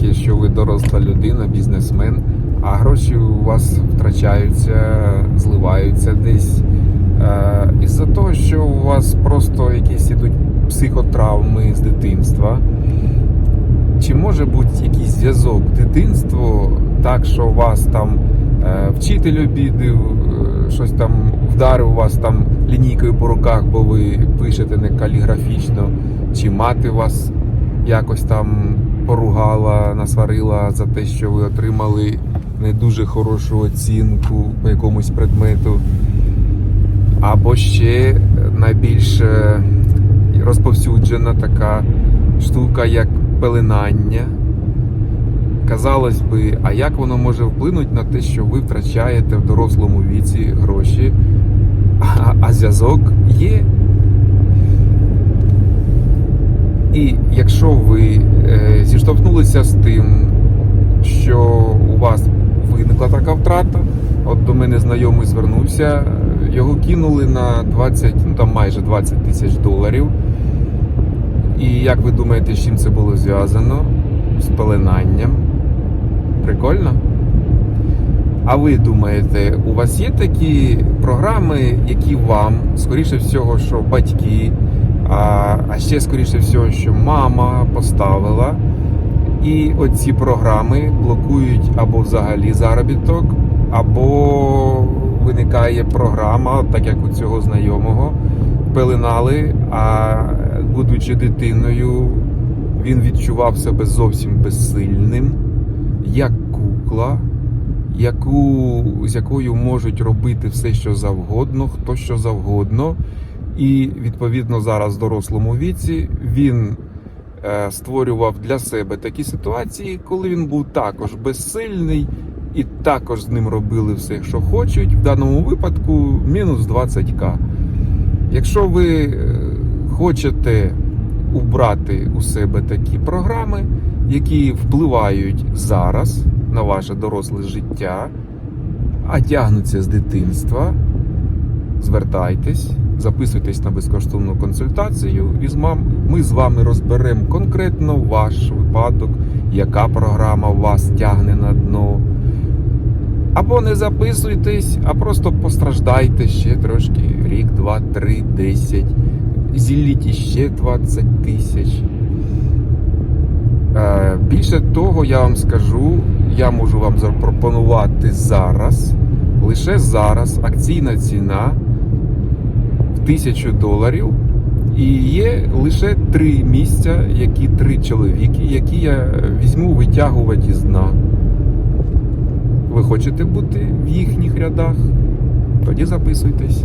таке, що ви доросла людина, бізнесмен, а гроші у вас втрачаються, зливаються десь. Е, із-за того, що у вас просто якісь ідуть психотравми з дитинства. Чи може бути якийсь зв'язок дитинство, так що вас там е, вчитель обідив, е, щось там вдарив вас там лінійкою по руках, бо ви пишете не каліграфічно, чи мати вас якось там поругала, насварила за те, що ви отримали не дуже хорошу оцінку по якомусь предмету. Або ще найбільш е, розповсюджена така штука, як пеленання. Казалось би, а як воно може вплинути на те, що ви втрачаєте в дорослому віці гроші, а, а зв'язок є. І якщо ви е, зіштовхнулися з тим, що у вас виникла така втрата, от до мене знайомий звернувся, його кинули на 20, ну там майже 20 тисяч доларів. І як ви думаєте, з чим це було зв'язано? З пеленанням. Прикольно? А ви думаєте, у вас є такі програми, які вам, скоріше всього, що батьки, а, а ще скоріше всього, що мама поставила. І оці програми блокують або взагалі заробіток, або виникає програма, так як у цього знайомого, пеленали, а будучи дитиною, він відчував себе зовсім безсильним, як кукла, яку, з якою можуть робити все, що завгодно, хто що завгодно. І відповідно зараз в дорослому віці він е, створював для себе такі ситуації, коли він був також безсильний, і також з ним робили все, що хочуть. В даному випадку мінус 20к. Якщо ви е, хочете убрати у себе такі програми, які впливають зараз на ваше доросле життя, а тягнуться з дитинства, звертайтесь, записуйтесь на безкоштовну консультацію, і ми з вами розберемо конкретно ваш випадок, яка програма вас тягне на дно. Або не записуйтесь, а просто постраждайте ще трошки рік, два, три, десять. Зілліть іще 20 тисяч. Е, Більше того, я вам скажу, я можу вам запропонувати зараз, лише зараз акційна ціна тисячу доларів. І є лише три місця, які три чоловіки, які я візьму витягувати з дна. Ви хочете бути в їхніх рядах? Тоді записуйтесь.